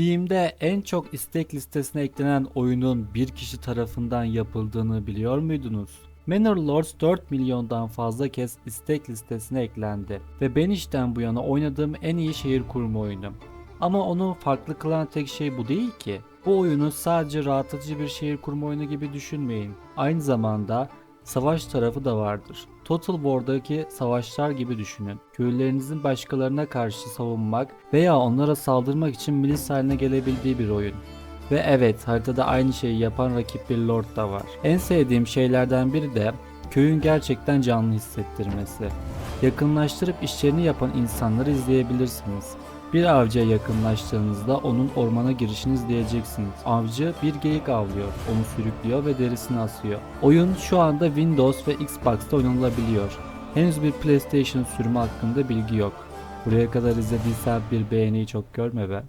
Steam'de en çok istek listesine eklenen oyunun bir kişi tarafından yapıldığını biliyor muydunuz? Manor Lords 4 milyondan fazla kez istek listesine eklendi ve ben işten bu yana oynadığım en iyi şehir kurma oyunu. Ama onu farklı kılan tek şey bu değil ki. Bu oyunu sadece rahatlatıcı bir şehir kurma oyunu gibi düşünmeyin. Aynı zamanda savaş tarafı da vardır. Total War'daki savaşlar gibi düşünün. Köylülerinizin başkalarına karşı savunmak veya onlara saldırmak için milis haline gelebildiği bir oyun. Ve evet haritada aynı şeyi yapan rakip bir lord da var. En sevdiğim şeylerden biri de köyün gerçekten canlı hissettirmesi. Yakınlaştırıp işlerini yapan insanları izleyebilirsiniz. Bir avcıya yakınlaştığınızda onun ormana girişini izleyeceksiniz. Avcı bir geyik avlıyor, onu sürüklüyor ve derisini asıyor. Oyun şu anda Windows ve Xbox'ta oynanılabiliyor. Henüz bir PlayStation sürümü hakkında bilgi yok. Buraya kadar izlediysen bir beğeniyi çok görme be.